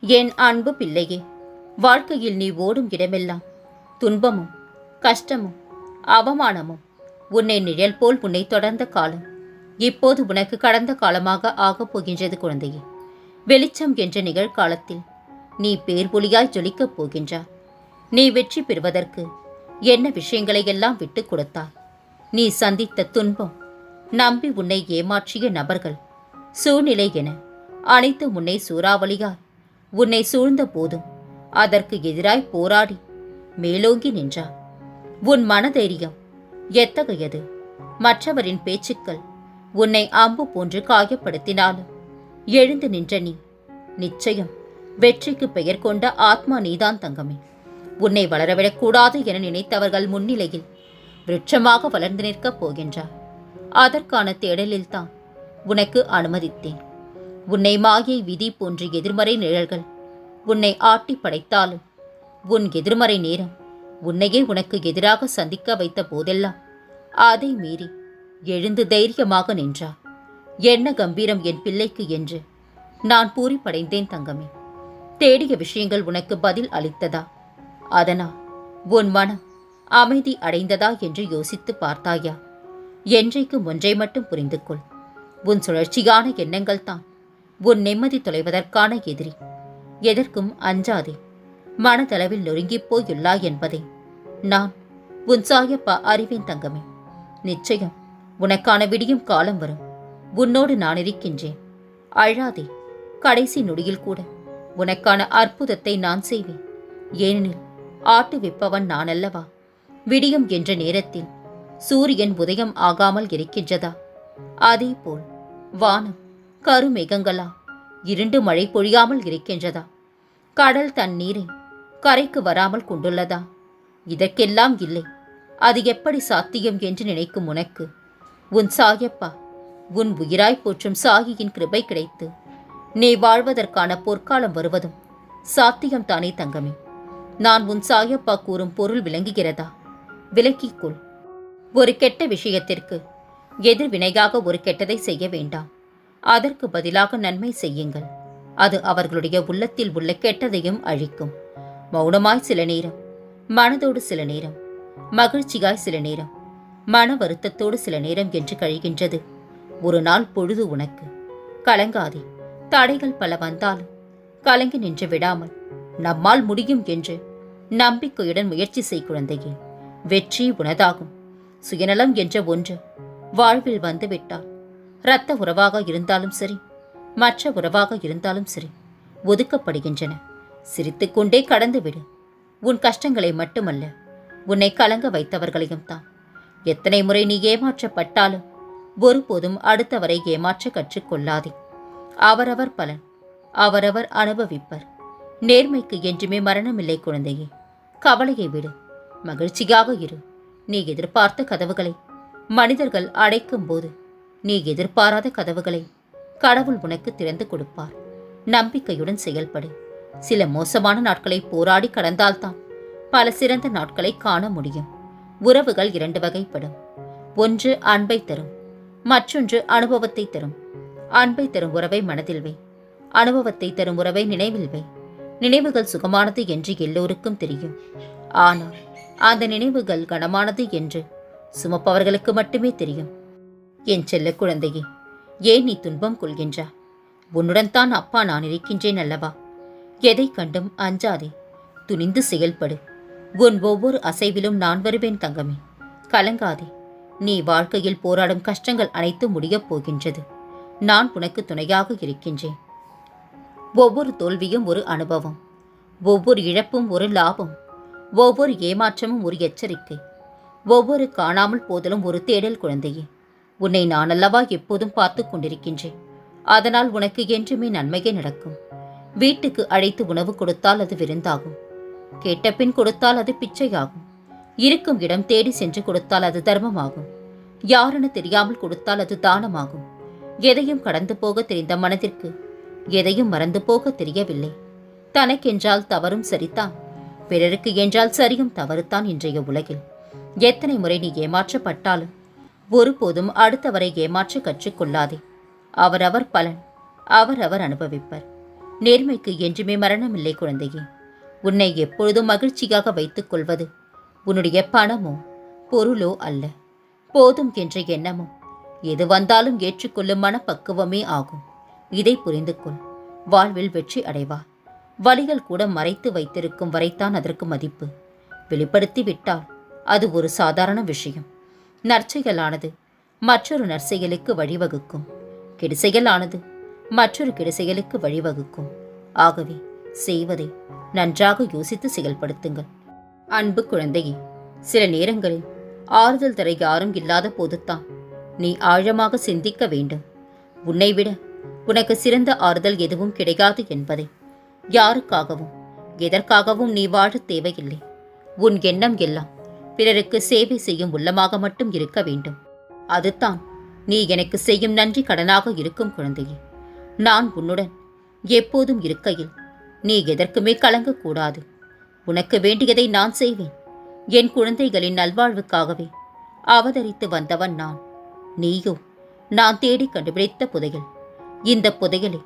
என் அன்பு பிள்ளையே வாழ்க்கையில் நீ ஓடும் இடமெல்லாம் துன்பமும் கஷ்டமும் அவமானமும் உன்னை நிழல் போல் உன்னை தொடர்ந்த காலம் இப்போது உனக்கு கடந்த காலமாக ஆகப் போகின்றது குழந்தையே. வெளிச்சம் என்ற நிகழ்காலத்தில் நீ பேர் ஒளியாய் ஜொலிக்கப் போகின்றாய். நீ வெற்றி பெறுவதற்கு என்ன விஷயங்களை எல்லாம் விட்டுக் கொடுத்தாய்? நீ சந்தித்த துன்பம் நம்பி உன்னை ஏமாற்றிய நபர்கள் சூழ்நிலை என அனைத்து உன்னை சூறாவளியாய் உன்னை சூழ்ந்த போதும். அதற்கு எதிராய் போராடி மேலோங்கி நின்றார் உன் மனதைரியம் எத்தகையது? மற்றவரின் பேச்சுக்கள் உன்னை அம்பு போன்று காயப்படுத்தினாலும். எழுந்து நின்ற நீ நிச்சயம் வெற்றிக்கு பெயர் கொண்ட ஆத்மா நீதான் தங்கமே. உன்னை வளரவிடக்கூடாது என நினைத்தவர்கள் முன்னிலையில் விருட்சமாக வளர்ந்து நிற்கப் போகின்றார் அதற்கான தேடலில்தான் உனக்கு அனுமதித்தேன். உன்னை மாயை விதி போன்ற எதிர்மறை நிழல்கள் உன்னை ஆட்டி படைத்தாலும் உன் எதிர்மறை நேரம் உன்னையே உனக்கு எதிராக சந்திக்க வைத்த போதெல்லாம் அதை மீறி எழுந்து தைரியமாக நின்றார் என்ன கம்பீரம் என் பிள்ளைக்கு என்று நான் பூரிப்படைந்தேன் தங்கமே. தேடிய விஷயங்கள் உனக்கு பதில் அளித்ததா? அதனால் உன் மனம் அமைதி அடைந்ததா என்று யோசித்து பார்த்தாயா? என்றைக்கும் ஒன்றை மட்டும் புரிந்து கொள் உன் சுழற்சியான எண்ணங்கள் தான் உன் நிம்மதி தொலைவதற்கான எதிரி. எதற்கும் அஞ்சாதே. மனதளவில் நொறுங்கிப் போயுள்ளாய் என்பதை. நான் உன் சாயப்பா அறிவேன் தங்கமே. நிச்சயம் உனக்கான விடியும் காலம் வரும். உன்னோடு நான் இருக்கின்றேன். அழாதே. கடைசி நொடியில் கூட உனக்கான அற்புதத்தை நான் செய்வேன். ஏனெனில் ஆட்டு விப்பவன் நான் அல்லவா விடியும் என்ற நேரத்தில் சூரியன் உதயம் ஆகாமல் இருக்கின்றதா? அதேபோல் வானம் கருமேகங்களா இருண்டு மழை பொழியாமல் இருக்கின்றதா? கடல் தண்ணீரை கரைக்கு வராமல் கொண்டுள்ளதா? இதற்கெல்லாம் இல்லை. அது எப்படி சாத்தியம் என்று நினைக்கும் உனக்கு? உன் சாயப்பா உன் உயிராய் போற்றும் சாகியின் கிருபை கிடைத்து நீ வாழ்வதற்கான பொற்காலம் வருவதும் சாத்தியம் தானே தங்கமே. நான் உன் சாயப்பா கூறும் பொருள் விளங்குகிறதா? விலக்கிக்கொள் ஒரு கெட்ட விஷயத்திற்கு எதிர்வினையாக ஒரு கெட்டதை செய்ய வேண்டாம். அதற்கு பதிலாக நன்மை செய்யுங்கள். அது அவர்களுடைய உள்ளத்தில் உள்ள கெட்டதையும் அழிக்கும். மௌனமாய் சில நேரம் மனதோடு சில நேரம் மகிழ்ச்சியாய் சில நேரம் மன வருத்தத்தோடு சில நேரம் என்று கழிகின்றது. ஒரு நாள் பொழுது உனக்கு. கலங்காதே தடைகள் பல வந்தாலும் கலங்கி நின்று விடாமல் நம்மால் முடியும் என்று நம்பிக்கையுடன் முயற்சி செய் குழந்தையே. வெற்றி உனதாகும். சுயநலம் என்ற ஒன்று வாழ்வில் வந்துவிட்டால் இரத்த உறவாக இருந்தாலும் சரி மற்ற உறவாக இருந்தாலும் சரி ஒதுக்கப்படுகின்றன. சிரித்துக்கொண்டே கடந்து விடு உன் கஷ்டங்களை மட்டுமல்ல உன்னை கலங்க வைத்தவர்களையும் தான். எத்தனை முறை நீ ஏமாற்றப்பட்டாலும் ஒருபோதும் அடுத்தவரை ஏமாற்ற கற்றுக்கொள்ளாதே. அவரவர் பலன் அவரவர் அனுபவிப்பர். நேர்மைக்கு என்றுமே மரணமில்லை குழந்தையே. கவலையை விடு மகிழ்ச்சியாக இரு. நீ எதிர்பார்த்த கதவுகளை மனிதர்கள் அடைக்கும் போது நீ எதிர்பாராத கதவுகளை கடவுள் உனக்கு திறந்து கொடுப்பார். நம்பிக்கையுடன் செயல்படு. சில மோசமான நாட்களை போராடி கடந்தால்தான் பல சிறந்த நாட்களை காண முடியும். உறவுகள் இரண்டு வகைப்படும். ஒன்று அன்பை தரும் மற்றொன்று அனுபவத்தை தரும். அன்பை தரும் உறவை மனதில் வை. அனுபவத்தை தரும் உறவை நினைவில் வை. நினைவுகள் சுகமானது என்று எல்லோருக்கும் தெரியும். ஆனால் அந்த நினைவுகள் கனமானது என்று சுமப்பவர்களுக்கு மட்டுமே தெரியும். என் செல்ல குழந்தையே ஏன் நீ துன்பம் கொள்கின்றா? உன்னுடன் தான் அப்பா நான் இருக்கின்றேன் அல்லவா? எதை கண்டும் அஞ்சாதே துணிந்து செயல்படு. உன் ஒவ்வொரு அசைவிலும் நான் வருவேன் தங்கமே. கலங்காதே நீ வாழ்க்கையில் போராடும் கஷ்டங்கள் அனைத்தும் முடியப் போகின்றது. நான் உனக்கு துணையாக இருக்கின்றேன். ஒவ்வொரு தோல்வியும் ஒரு அனுபவம். ஒவ்வொரு இழப்பும் ஒரு லாபம். ஒவ்வொரு ஏமாற்றமும் ஒரு எச்சரிக்கை. ஒவ்வொரு காணாமல் போதலும் ஒரு தேடல் குழந்தையே. உன்னை நான் அல்லவா எப்போதும் பார்த்து கொண்டிருக்கின்றேன். அதனால் உனக்கு என்றுமே நன்மையே நடக்கும். வீட்டுக்கு அழைத்து உணவு கொடுத்தால் அது விருந்தாகும். கேட்ட பின் கொடுத்தால் அது பிச்சையாகும். இருக்கும் இடம் தேடி சென்று கொடுத்தால் அது தர்மமாகும். யாருன்னு தெரியாமல் கொடுத்தால் அது தானமாகும். எதையும் கடந்து போக தெரிந்த மனதிற்கு எதையும் மறந்து போக தெரியவில்லை. தனக்கென்றால் தவறும் சரிதான். பிறருக்கு என்றால் சரியும் தவறுதான் இன்றைய உலகில். எத்தனை முறை நீ ஏமாற்றப்பட்டாலும் ஒருபோதும் அடுத்தவரை ஏமாற்ற கற்றுக்கொள்ளாதே. அவரவர் பலன் அவரவர் அனுபவிப்பர். நேர்மைக்கு என்றுமே மரணமில்லை குழந்தையே. உன்னை எப்பொழுதும் மகிழ்ச்சியாக வைத்துக் கொள்வது உன்னுடைய பணமோ பொருளோ அல்ல. போதும் என்ற எண்ணமோ எது வந்தாலும் ஏற்றுக்கொள்ளும் மனப்பக்குவமே ஆகும். இதை புரிந்து கொள். வாழ்வில் வெற்றி அடைவா. வழிகள் கூட மறைத்து வைத்திருக்கும் வரைத்தான் அதற்கு மதிப்பு. வெளிப்படுத்தி விட்டால் அது ஒரு சாதாரண விஷயம். நற்செயலானது. மற்றொரு நற்செயலுக்கு வழிவகுக்கும். கெடுசெயலானது. மற்றொரு கெடுசெயலுக்கு வழிவகுக்கும். ஆகவே செய்வதை நன்றாக யோசித்து செயல்படுத்துங்கள். அன்பு குழந்தையே சில நேரங்களில் ஆறுதல் தர யாரும் இல்லாத போதுதான் நீ ஆழமாக சிந்திக்க வேண்டும். உன்னை விட உனக்கு சிறந்த ஆறுதல் எதுவும் கிடையாது என்பதை யாருக்காகவும் எதற்காகவும் நீ வாழத் தேவையில்லை. உன் எண்ணம் எல்லாம் பிறருக்கு சேவை செய்யும் உள்ளமாக மட்டும் இருக்க வேண்டும். அதுதான் நீ எனக்கு செய்யும் நன்றி கடனாக இருக்கும் குழந்தையே. நான் உன்னுடன் எப்போதும் இருக்கையில் நீ எதற்குமே கலங்கக்கூடாது. உனக்கு வேண்டியதை நான் செய்வேன். என் குழந்தைகளின் நல்வாழ்வுக்காகவே அவதரித்து வந்தவன் நான். நீயோ நான் தேடி கண்டுபிடித்த புதையல். இந்த புதையலை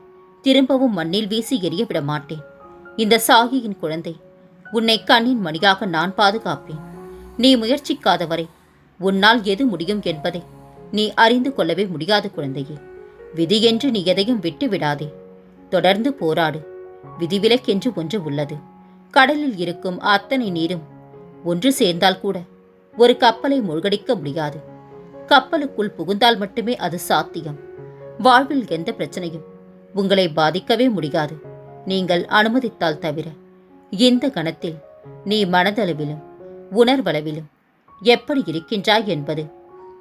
திரும்பவும் மண்ணில் வீசி எறிய விட மாட்டேன் இந்த சாகியின் குழந்தை உன்னை கண்ணின் மணியாக நான் பாதுகாப்பேன். நீ முயற்சிக்காத வரை உன்னால் எது முடியும் என்பதை நீ அறிந்து கொள்ளவே முடியாது குழந்தையே. விதி என்று நீ எதையும் விட்டு விடாதே தொடர்ந்து போராடு. விதிவிலக்கென்று ஒன்று உள்ளது. கடலில் இருக்கும் அத்தனை நீரும் ஒன்று சேர்ந்தால் கூட ஒரு கப்பலை மூழ்கடிக்க முடியாது. கப்பலுக்குள் புகுந்தால் மட்டுமே அது சாத்தியம். வாழ்வில் எந்த பிரச்சனையும் உங்களை பாதிக்கவே முடியாது. நீங்கள் அனுமதித்தால் தவிர இந்த கணத்தில் நீ மனதளவிலும் உணர்வளவிலும். எப்படி இருக்கின்றாய்? என்பது.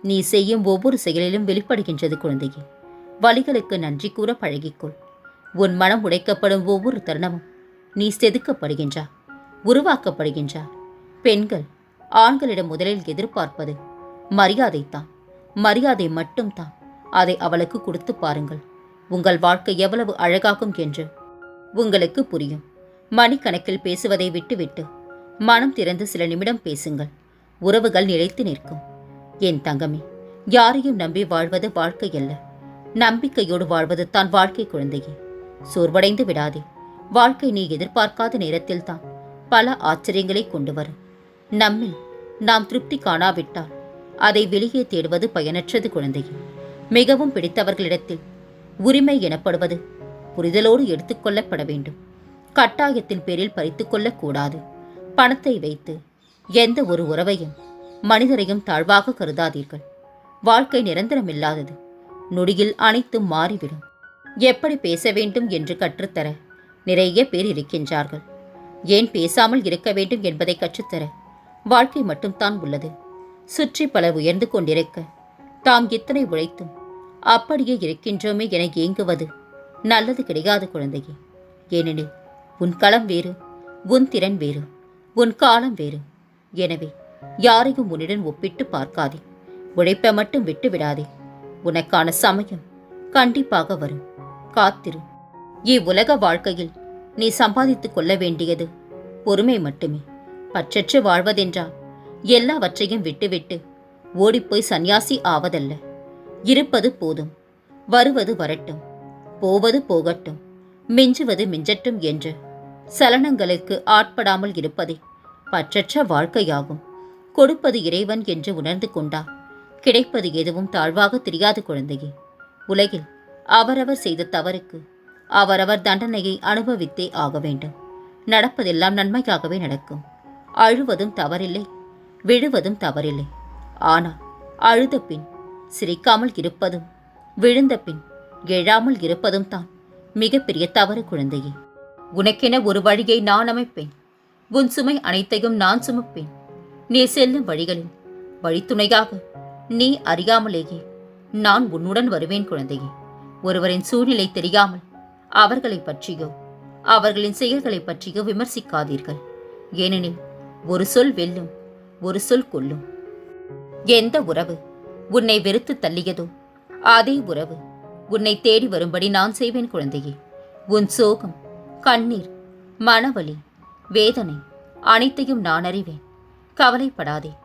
நீ செய்யும் ஒவ்வொரு செயலிலும் வெளிப்படுகின்றது குழந்தையே. வழிகளுக்கு நன்றி கூற பழகிக்கொள். உன் மனம் உடைக்கப்படும் ஒவ்வொரு தருணமும் நீ செதுக்கப்படுகின்றா உருவாக்கப்படுகின்றா. பெண்கள் ஆண்களிடம் முதலில் எதிர்பார்ப்பது மரியாதைத்தான் மரியாதை மட்டும்தான். அதை அவளுக்கு கொடுத்து பாருங்கள். உங்கள் வாழ்க்கை எவ்வளவு அழகாகும் என்று. உங்களுக்கு புரியும். மணிக்கணக்கில் பேசுவதை விட்டுவிட்டு மனம் திறந்து சில நிமிடம் பேசுங்கள். உறவுகள் நிலைத்து நிற்கும். என் தங்கமே யாரையும் நம்பி வாழ்வது வாழ்க்கை அல்ல. நம்பிக்கையோடு வாழ்வது தான் வாழ்க்கை குழந்தையே. சோர்வடைந்து விடாதே. வாழ்க்கை நீ எதிர்பார்க்காத நேரத்தில் தான் பல ஆச்சரியங்களை கொண்டு வரும். நம்மில் நாம் திருப்தி காணாவிட்டால் அதை வெளியே தேடுவது பயனற்றது குழந்தையே. மிகவும் பிடித்தவர்களிடத்தில் உரிமை எனப்படுவது புரிதலோடு எடுத்துக்கொள்ளப்பட வேண்டும். கட்டாயத்தின் பேரில் பறித்துக்கொள்ளக்கூடாது கூடாது. பணத்தை வைத்து எந்த ஒரு உறவையும் மனிதரையும் தாழ்வாக கருதாதீர்கள். வாழ்க்கை நிரந்தரமில்லாதது. நொடியில் அனைத்தும் மாறிவிடும். எப்படி பேச வேண்டும் என்று கற்றுத்தர நிறைய பேர் இருக்கின்றார்கள். ஏன் பேசாமல் இருக்க வேண்டும் என்பதை கற்றுத்தர வாழ்க்கை மட்டும்தான் உள்ளது. சுற்றி பலர் உயர்ந்து கொண்டிருக்க தாம் இத்தனை உழைத்தும் அப்படியே இருக்கின்றோமே என ஏங்குவது நல்லது கிடையாது குழந்தையே. ஏனெனில் உன் களம் வேறு உன் திறன் வேறு. உன் காலம் வேறு. எனவே யாரையும் உன்னுடன் ஒப்பிட்டு பார்க்காதே. உழைப்பை மட்டும் விட்டு விடாதே உனக்கான சமயம் கண்டிப்பாக வரும். காத்திரு. இவ்வுலக வாழ்க்கையில் நீ சம்பாதித்துக் கொள்ள வேண்டியது பொறுமை மட்டுமே. பற்றற்று வாழ்வதென்றால் எல்லாவற்றையும் விட்டுவிட்டு ஓடிப்போய் சந்நியாசி ஆவதல்ல. இருப்பது போதும் வருவது வரட்டும் போவது போகட்டும் மிஞ்சுவது மிஞ்சட்டும் என்று சலனங்களுக்கு ஆட்படாமல் இருப்பதே பற்றற்ற வாழ்க்கையாகும். கொடுப்பது இறைவன் என்று உணர்ந்து கொண்டா? கிடைப்பது எதுவும் தாழ்வாக தெரியாது குழந்தையே. உலகில் அவரவர் செய்த தவறுக்கு அவரவர் தண்டனையை அனுபவித்தே ஆக வேண்டும். நடப்பதெல்லாம் நன்மைக்காகவே நடக்கும். அழுவதும் தவறில்லை விழுவதும் தவறில்லை. ஆனால் அழுத பின் சிரிக்காமல் இருப்பதும் விழுந்த பின் எழாமல் இருப்பதும் தான் மிகப்பெரிய தவறு குழந்தையே. உனக்கென ஒரு வழியை நான் அமைப்பேன். உன் சுமை அனைத்தையும் நான் சுமப்பேன். நீ செல்லும் வழிகளில் வழித்துணையாக நீ அறியாமலேயே நான் உன்னுடன் வருவேன் குழந்தையே. ஒருவரின் சூழ்நிலை தெரியாமல் அவர்களை பற்றியோ அவர்களின் செயல்களை பற்றியோ விமர்சிக்காதீர்கள். ஏனெனில் ஒரு சொல் வெல்லும் ஒரு சொல் கொல்லும். எந்த உறவு உன்னை வெறுத்து தள்ளியதோ அதே உறவு உன்னை தேடி வரும்படி நான் செய்வேன் குழந்தையே. உன் சோகம் கண்ணீர் மனவலி வேதனை அனைத்தையும் நான் அறிவேன். கவலைப்படாதே.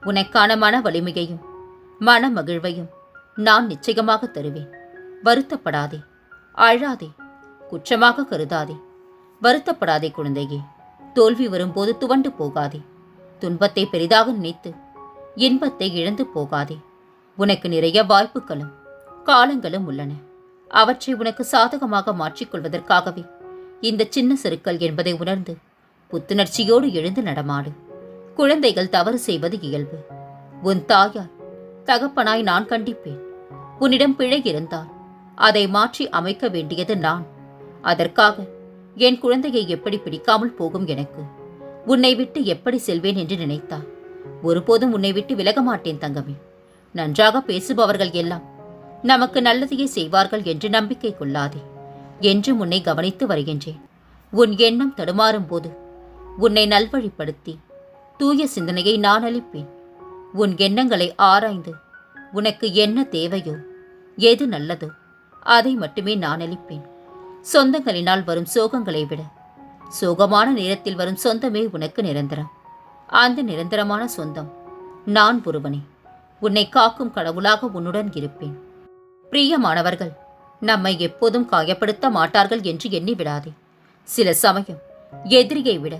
உனக்கான மன வலிமையையும் மன மகிழ்வையும் நான் நிச்சயமாக தருவேன். வருத்தப்படாதே. அழாதே. குற்றமாக கருதாதே. வருத்தப்படாதே குழந்தையே. தோல்வி வரும்போது துவண்டு போகாதே. துன்பத்தை பெரிதாக நினைத்து இன்பத்தை இழந்து போகாதே. உனக்கு நிறைய வாய்ப்புகளும் காலங்களும் உள்ளன. அவற்றை உனக்கு சாதகமாக மாற்றிக்கொள்வதற்காகவே இந்த சின்ன சிறுக்கள் என்பதை உணர்ந்து புத்துணர்ச்சியோடு எழுந்து நடமாடு. குழந்தைகள் தவறு செய்வது இயல்பு. உன் தாயார் தகப்பனாய் நான் கண்டிப்பேன். உன்னிடம் பிழை இருந்தால் அதை மாற்றி அமைக்க வேண்டியது நான். அதற்காக என் குழந்தையை எப்படி பிடிக்காமல் போகும் எனக்கு? உன்னை விட்டு எப்படி செல்வேன் என்று நினைத்தார் ஒருபோதும் உன்னை விட்டு விலக மாட்டேன் தங்கமே. நன்றாக பேசுபவர்கள் எல்லாம் நமக்கு நல்லதையே செய்வார்கள் என்று நம்பிக்கை கொள்ளாதே. என்று உன்னை கவனித்து வருகின்றேன். உன் எண்ணம் தடுமாறும் போது உன்னை நல்வழிப்படுத்தி தூய சிந்தனையை நான் அளிப்பேன். உன் எண்ணங்களை ஆராய்ந்து உனக்கு என்ன தேவையோ எது நல்லதோ அதை மட்டுமே நான் அளிப்பேன். சொந்தங்களினால் வரும் சோகங்களை விட சோகமான நேரத்தில் வரும் சொந்தமே உனக்கு நிரந்தரம். அந்த நிரந்தரமான சொந்தம் நான் ஒருவனே. உன்னை காக்கும் கடவுளாக உன்னுடன் இருப்பேன். பிரியமானவர்கள் நம்மை எப்போதும் காயப்படுத்த மாட்டார்கள் என்று எண்ணி விடாதே சில சமயம் எதிரியை விட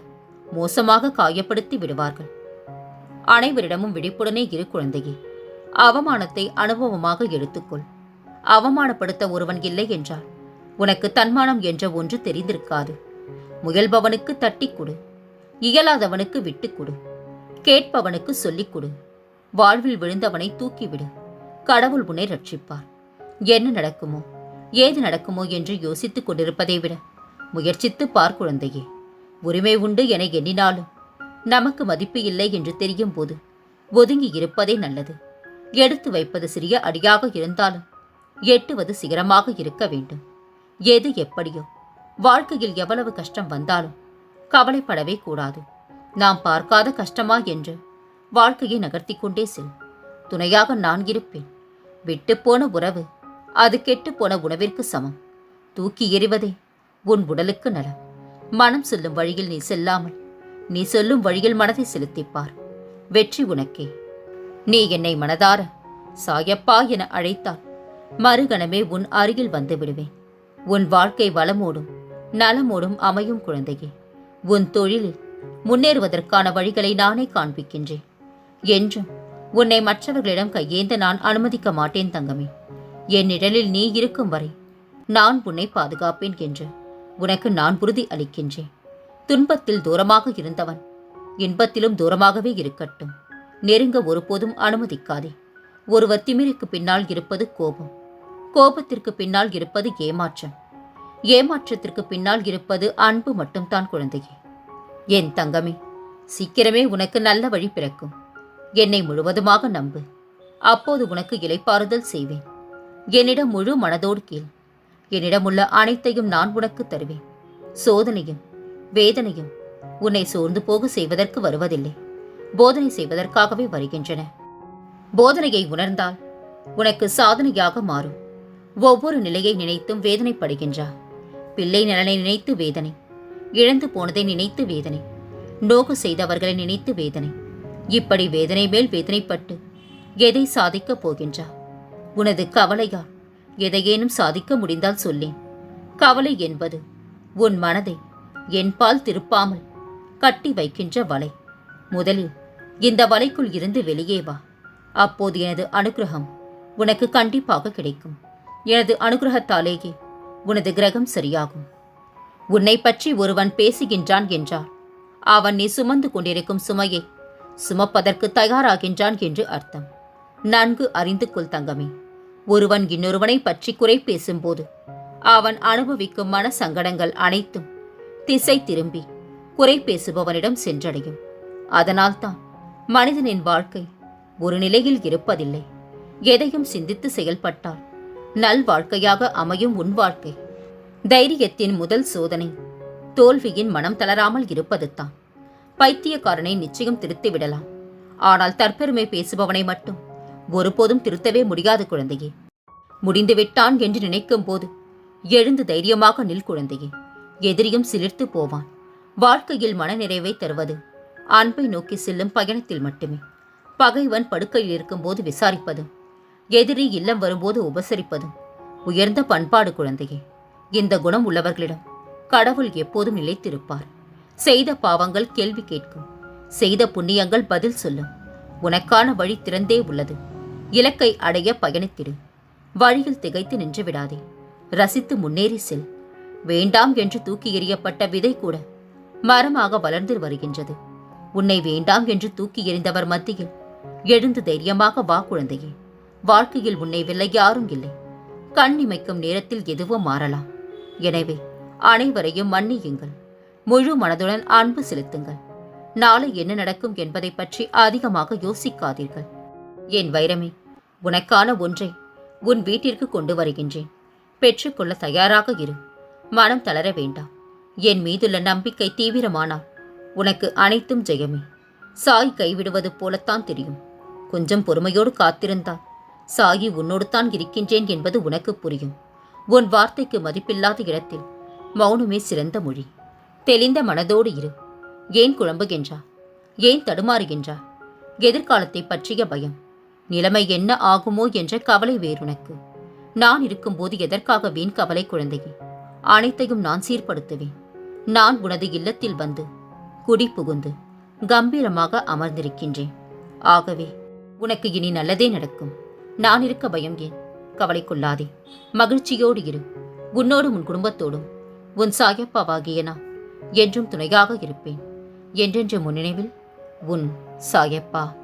மோசமாக காயப்படுத்தி விடுவார்கள். அனைவரிடமும் விழிப்புடனே இரு குழந்தையே அவமானத்தை அனுபவமாக எடுத்துக்கொள். அவமானப்படுத்த ஒருவன் இல்லை என்றால் உனக்கு தன்மானம் என்ற ஒன்று தெரிந்திருக்காது. முயல்பவனுக்கு தட்டிக் கொடு இயலாதவனுக்கு விட்டுக் கொடு கேட்பவனுக்கு சொல்லிக் கொடு வாழ்வில் விழுந்தவனை தூக்கிவிடு கடவுள் உன்னை ரட்சிப்பார். என்ன நடக்குமோ ஏது நடக்குமோ என்று யோசித்துக் கொண்டிருப்பதை விட முயற்சித்து பார் குழந்தையே. உரிமை உண்டு என எண்ணினாலும் நமக்கு மதிப்பு இல்லை என்று தெரியும் போது ஒதுங்கி இருப்பதே நல்லது. எடுத்து வைப்பது சிறிய அடியாக இருந்தாலும் எட்டுவது சிகரமாக இருக்க வேண்டும். எது எப்படியோ வாழ்க்கையில் எவ்வளவு கஷ்டம் வந்தாலும் கவலைப்படவே கூடாது. நாம் பார்க்காத கஷ்டமா என்று வாழ்க்கையை நகர்த்தி கொண்டே செல். துணையாக நான் இருப்பேன். விட்டுப்போன உறவு அது கெட்டுப்போன உணவிற்கு சமம். தூக்கி எறிவதே உன் உடலுக்கு நலம். மனம் சொல்லும் வழியில் நீ செல்லாமல் நீ சொல்லும் வழியில் மனதை செலுத்திப்பார். வெற்றி உனக்கே. நீ என்னை மனதார சாயப்பா என அழைத்தால் மறுகணமே உன் அருகில் வந்து விடுவேன். உன் வாழ்க்கை வளமோடும் நலமோடும் அமையும் குழந்தையே. உன் தொழிலில் முன்னேறுவதற்கான வழிகளை நானே காண்பிக்கின்றேன். என்றும் உன்னை மற்றவர்களிடம் கையேந்த நான் அனுமதிக்க மாட்டேன் தங்கமே. என் நிழலில் நீ இருக்கும் வரை நான் உன்னை பாதுகாப்பேன் என்று உனக்கு நான் உறுதி அளிக்கின்றேன். துன்பத்தில் தூரமாக இருந்தவன் இன்பத்திலும் தூரமாகவே இருக்கட்டும். நெருங்க ஒருபோதும் அனுமதிக்காதே. ஒருவர் திமிருக்கு பின்னால் இருப்பது கோபம். கோபத்திற்கு பின்னால் இருப்பது ஏமாற்றம். ஏமாற்றத்திற்கு பின்னால் இருப்பது அன்பு மட்டும்தான் குழந்தையே. என் தங்கமே சீக்கிரமே உனக்கு நல்ல வழி பிறக்கும். என்னை முழுவதுமாக நம்பு. அப்போது உனக்கு இலைப்பாறுதல் செய்வேன். என்னிடம் முழு மனதோடு கேள். என்னிடமுள்ள அனைத்தையும் நான் உனக்கு தருவேன். சோதனையும் வேதனையும் உன்னை சோர்ந்து போக செய்வதற்கு வருவதில்லை. போதனை செய்வதற்காகவே வருகின்றன. போதனையை உணர்ந்தால் உனக்கு சாதனையாக மாறும். ஒவ்வொரு நிலையை நினைத்தும் வேதனைப்படுகின்றார் பிள்ளை நலனை நினைத்து வேதனை இழந்து போனதை நினைத்து வேதனை நோக்கு செய்தவர்களை நினைத்து வேதனை. இப்படி வேதனை மேல் வேதனைப்பட்டு எதை சாதிக்கப் போகின்றார் உனது கவலையால் எதையேனும் சாதிக்க முடிந்தால் சொல்லேன். கவலை என்பது உன் மனதை என்பால் திருப்பாமல் கட்டி வைக்கின்ற வலை. முதலில் இந்த வலைக்குள் இருந்து வெளியே வா. அப்போது எனது அனுக்கிரகம் உனக்கு கண்டிப்பாக கிடைக்கும். எனது அனுகிரகத்தாலேயே உனது கிரகம் சரியாகும். உன்னை பற்றி ஒருவன் பேசுகின்றான் என்றால் அவன் நீ சுமந்து கொண்டிருக்கும் சுமையை சுமப்பதற்கு தயாராகின்றான் என்று அர்த்தம். நன்கு அறிந்து கொள் தங்கமே. ஒருவன் இன்னொருவனை பற்றி குறை பேசும்போது அவன் அனுபவிக்கும் மன சங்கடங்கள் அனைத்தும் திசை திரும்பி குறை பேசுபவனிடம் சென்றடையும். அதனால்தான் மனிதனின் வாழ்க்கை ஒரு நிலையில் இருப்பதில்லை. எதையும் சிந்தித்து செயல்பட்டால் நல் வாழ்க்கையாக அமையும் உன் வாழ்க்கை. தைரியத்தின் முதல் சோதனை தோல்வியின் மனம் தளராமல் இருப்பதுதான் பைத்தியக்காரனை நிச்சயம் திருத்திவிடலாம். ஆனால் தற்பெருமை பேசுபவனை மட்டும் ஒருபோதும் திருத்தவே முடியாது குழந்தையே. முடிந்து விட்டான் என்று நினைக்கும் போது எழுந்து தைரியமாக நில் குழந்தையே. எதிரியும் சிலிர்த்து போவான். வாழ்க்கையில் மனநிறைவை தருவது அன்பை நோக்கி செல்லும் பயணத்தில் மட்டுமே. பகைவன் படுக்கையில் இருக்கும்போது விசாரிப்பதும் எதிரி இல்லம் வரும்போது உபசரிப்பதும் உயர்ந்த பண்பாடு குழந்தையே. இந்த குணம் உள்ளவர்களிடம் கடவுள் எப்போதும் நிலைத்திருப்பார். செய்த பாவங்கள் கேள்வி கேட்கும். செய்த புண்ணியங்கள் பதில் சொல்லும். உனக்கான வழி திறந்தே உள்ளது. இலக்கை அடைய பயணித்திடு. வழியில் திகைத்து நின்று விடாதே. ரசித்து முன்னேறி செல். வேண்டாம் என்று தூக்கி எறியப்பட்ட விதை கூட மரமாக வளர்ந்து வருகின்றது. உன்னை வேண்டாம் என்று தூக்கி எறிந்தவர் மத்தியில் எழுந்து தைரியமாக வா குழந்தையே. வாழ்க்கையில் உன்னை வெல்ல யாரும் இல்லை. கண் இமைக்கும் நேரத்தில் எதுவும் மாறலாம். எனவே அனைவரையும் மன்னியுங்கள். முழு மனதுடன் அன்பு செலுத்துங்கள். நாளை என்ன நடக்கும் என்பதை பற்றி அதிகமாக யோசிக்காதீர்கள். என் வைரமே உனக்கான ஒன்றை உன் வீட்டிற்கு கொண்டு வருகின்றேன். பெற்றுக்கொள்ள தயாராக இரு. மனம் தளர வேண்டாம். என் மீதுள்ள நம்பிக்கை தீவிரமானால் உனக்கு அனைத்தும் ஜெயமே. சாய் கைவிடுவது போலத்தான் தெரியும். கொஞ்சம் பொறுமையோடு காத்திருந்தால் சாயி உன்னோடு தான் இருக்கின்றேன் என்பது உனக்கு புரியும். உன் வார்த்தைக்கு மதிப்பில்லாத இடத்தில் மௌனமே சிறந்த மொழி. தெளிந்த மனதோடு இரு. ஏன் குழம்புகின்றா ஏன் தடுமாறுகின்றா எதிர்காலத்தை பற்றிய பயம். நிலைமை என்ன ஆகுமோ என்ற கவலை வேறுனக்கு. நான் இருக்கும்போது எதற்காக வீண் கவலை குழந்தையே? அனைத்தையும் நான் சீர்படுத்துவேன். நான் உனது இல்லத்தில் வந்து குடி புகுந்து கம்பீரமாக அமர்ந்திருக்கின்றேன். ஆகவே உனக்கு இனி நல்லதே நடக்கும். நான் இருக்க பயம் ஏன்? கவலை கொள்ளாதே. மகிழ்ச்சியோடு இரு. உன்னோடும் உன் குடும்பத்தோடும் உன் சாயப்பாவாகிய நான் என்றும் துணையாக இருப்பேன். என்றென்ற முன்னினைவில் உன் சாயப்பா.